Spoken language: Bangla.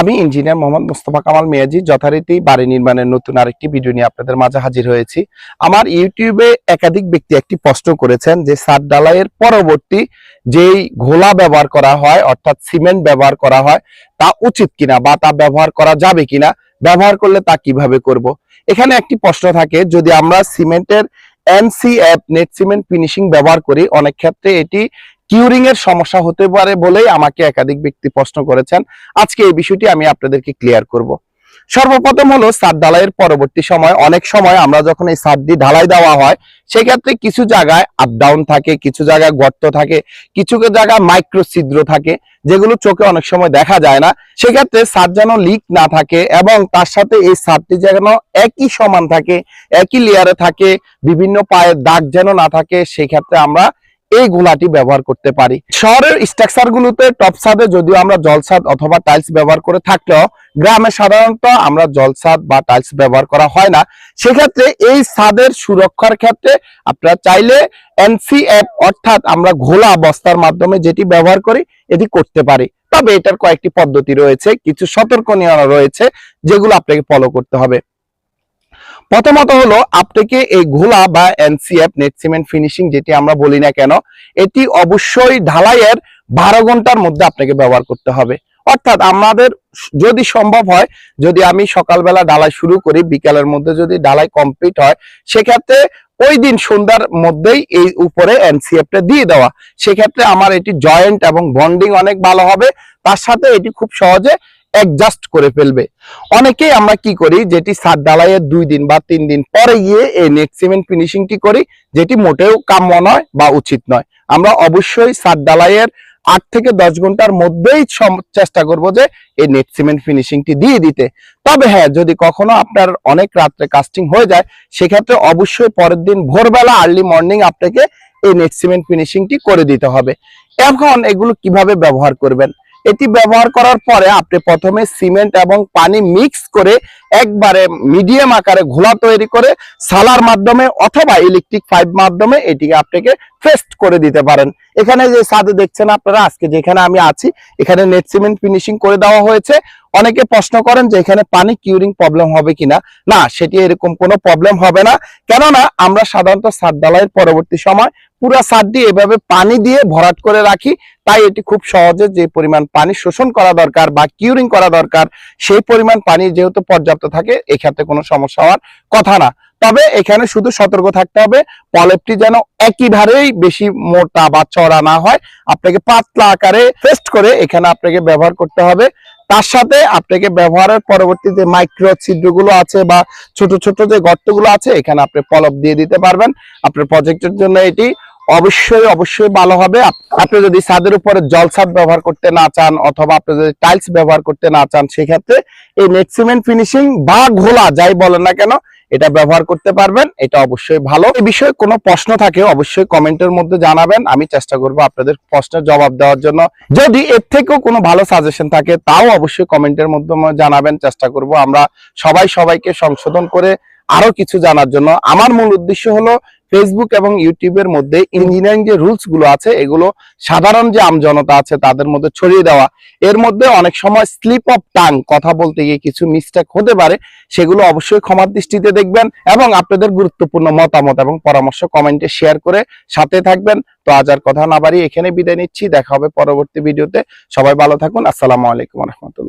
আমি ইঞ্জিনিয়ার মোহাম্মদ মোস্তফা কামাল মিয়াজি, যথারীতি বাড়ি নির্মাণের নতুন আরেকটি ভিডিও নিয়ে আপনাদের মাঝে হাজির হয়েছি। আমার ইউটিউবে একাধিক ব্যক্তি একটি প্রশ্ন করেছেন যে সাত ডালাইয়ের পরবর্তী যেই ঘোলা ব্যবহার করা হয়, অর্থাৎ সিমেন্ট ব্যবহার করা হয়, তা উচিত কিনা বা তা ব্যবহার করা যাবে কিনা, ব্যবহার করলে তা কীভাবে করব? এখানে একটি প্রশ্ন থাকে, যদি আমরা সিমেন্টের এনসিএফ, নেট সিমেন্ট ফিনিশিং ব্যবহার করি, অনেক ক্ষেত্রে এটি কিউরিং এর সমস্যা হতে পারে বলেই আমাকে একাধিক ব্যক্তি প্রশ্ন করেছেন। আজকে এই বিষয়টি আমি আপনাদেরকে ক্লিয়ার করব। সর্বপ্রথম হলো সাত ঢালাইয়ের পরবর্তী সময়। অনেক সময় আমরা যখন এই সাতটি ঢালাই দেওয়া হয়, সেক্ষেত্রে কিছু জায়গায় আপ ডাউন থাকে, কিছু জায়গায় গর্ত থাকে, কিছু জায়গায় মাইক্রো ছিদ্র থাকে, যেগুলো চোখে অনেক সময় দেখা যায় না। সেক্ষেত্রে সাত যেন লিক না থাকে এবং তার সাথে এই সাতটি যেন একই সমান থাকে, একই লেয়ারে থাকে, বিভিন্ন পায়ের দাগ যেন না থাকে, সেক্ষেত্রে আমরা এই গুলাটি ব্যবহার করতে পারি। শহরের স্ট্রাকচার গুলোতে টপ ছাদে যদিও আমরা জলছাদ অথবা টাইলস ব্যবহার করে থাকলেও গ্রামে সাধারণত আমরা জলছাদ বা টাইলস ব্যবহার করা হয় না। সেক্ষেত্রে এই ছাদের সুরক্ষার ক্ষেত্রে আপনারা চাইলে এনসিএফ অর্থাৎ আমরা ঘোলা বস্তার মাধ্যমে যেটি ব্যবহার করি, এটি করতে পারি। তবে এটার কয়েকটি পদ্ধতি রয়েছে, কিছু সতর্ক সতর্কনীয় রয়েছে, যেগুলো আপনাকে ফলো করতে হবে। প্রথমত হলো, আপনাকে এই ঘোলা বা এনসিএফ নেট সিমেন্ট ফিনিশিং যেটি আমরা বলি না কেন, এটি অবশ্যই ঢালাইয়ের বারো ঘণ্টার মধ্যে আপনাকে ব্যবহার করতে হবে। অর্থাৎ আমাদের যদি সম্ভব হয়, যদি আমি সকালবেলা ডালাই শুরু করি, বিকালের মধ্যে যদি ডালাই কমপ্লিট হয়, সেক্ষেত্রে ওই দিন সন্ধ্যার মধ্যেই এই উপরে এনসিএফটা দিয়ে দেওয়া। সেক্ষেত্রে আমার এটি জয়েন্ট এবং বন্ডিং অনেক ভালো হবে। তার সাথে এটি খুব সহজে অ্যাডজাস্ট করে ফেলবে। অনেকেই আমরা কি করি, যেটি সাত ডালাইয়ের দুই দিন বা তিন দিন পরে গিয়ে এই নেট সিমেন্ট ফিনিশিংটি করি, যেটি মোটেও কাম্য নয় বা উচিত নয়। আমরা অবশ্যই সাত ডালাইয়ের আট থেকে দশ ঘণ্টার মধ্যেই চেষ্টা করব যে এই নেট সিমেন্ট ফিনিশিংটি দিয়ে দিতে। তবে হ্যাঁ যদি কখনো আপনার অনেক রাত্রে কাস্টিং হয়ে যায়, সেক্ষেত্রে অবশ্যই পরের দিন ভোরবেলা আর্লি মর্নিং আপনাকে এই নেট সিমেন্ট ফিনিশিংটি করে দিতে হবে। এখন এগুলো কীভাবে ব্যবহার করবেন? এটি ব্যবহার করার পরে আপনি প্রথমে সিমেন্ট এবং পানি মিক্স করে একবারে মিডিয়াম আকারে ঘোলা তৈরি করে সালার মাধ্যমে অথবা ইলেকট্রিক পাইপ মাধ্যমে এটিকে আপনাকে ফেস্ট করে দিতে পারেন। এখানে যে সাদে দেখছেন আপনারা, আজকে যেখানে আমি আছি, এখানে নেট সিমেন্ট ফিনিশিং করে দেওয়া হয়েছে। অনেকে প্রশ্ন করেন যে এখানে পানি কিউরিং প্রবলেম হবে কিনা। না, সেটি এরকম কোনো প্রবলেম হবে না। কেননা, আমরা সাধারণত সাত ডালাইয়ের পরবর্তী সময় পুরো সাতটি এভাবে পানি দিয়ে ভরাট করে রাখি। তাই এটি খুব সহজে যে পরিমাণ পানি শোষণ করা দরকার বা কিউরিং করা দরকার, সেই পরিমাণ পানি যেহেতু পর্যাপ্ত থাকে, এক্ষেত্রে কোনো সমস্যা হওয়ার কথা না। তবে এখানে শুধু সতর্ক থাকতে হবে, পলেপটি যেন একইভাবেই বেশি মোটা বা চড়া না হয়। আপনাকে পাতলা আকারে ফেস্ট করে এখানে আপনাকে ব্যবহার করতে হবে। তার সাথে আপনাকে ব্যবহারের পরবর্তী যে মাইক্রো ছিদ্রগুলো আছে বা ছোট ছোট যে গর্তগুলো আছে, এখানে আপনি পলপ দিয়ে দিতে পারবেন। আপনার প্রজেক্টের জন্য এটি অবশ্যই অবশ্যই ভালো হবে। আপ- আপনি যদি ছাদের উপরে জল ছাদ ব্যবহার করতে না চান অথবা আপনি যদি টাইলস ব্যবহার করতে না চান, সেক্ষেত্রে এই নেট সিমেন্ট ফিনিশিং বা ঘোলা, যাই বলেন না কেন, এটা ব্যবহার করতে পারবেন। এটা অবশ্যই ভালো। এই বিষয়ে কোনো প্রশ্ন থাকে, অবশ্যই কমেন্টের মধ্যে জানাবেন। আমি চেষ্টা করব আপনাদের প্রশ্নের জবাব দেওয়ার জন্য। যদি এর থেকেও কোনো ভালো সাজেশন থাকে, তাও অবশ্যই কমেন্টের মাধ্যমে জানাবেন। চেষ্টা করব আমরা সবাই সবাইকে সংশোধন করে আরও কিছু জানার জন্য। আমার মূল উদ্দেশ্য হলো ফেসবুক এবং ইউটিউবের মধ্যে ইঞ্জিনিয়ারিং যে রুলসগুলো আছে, এগুলো সাধারণ যে আমজনতা আছে, তাদের মধ্যে ছড়িয়ে দেওয়া। এর মধ্যে অনেক সময় স্লিপ অফ টাং কথা বলতে গিয়ে কিছু মিস্টেক হতে পারে, সেগুলো অবশ্যই ক্ষমার দৃষ্টিতে দেখবেন এবং আপনাদের গুরুত্বপূর্ণ মতামত এবং পরামর্শ কমেন্টে শেয়ার করে সাথে থাকবেন। তো আজ আর কথা না বাড়ি এখানে বিদায় নিচ্ছি, দেখা হবে পরবর্তী ভিডিওতে সবাই ভালো থাকুন, আসসালামু আলাইকুম রহমতুল্লাহ।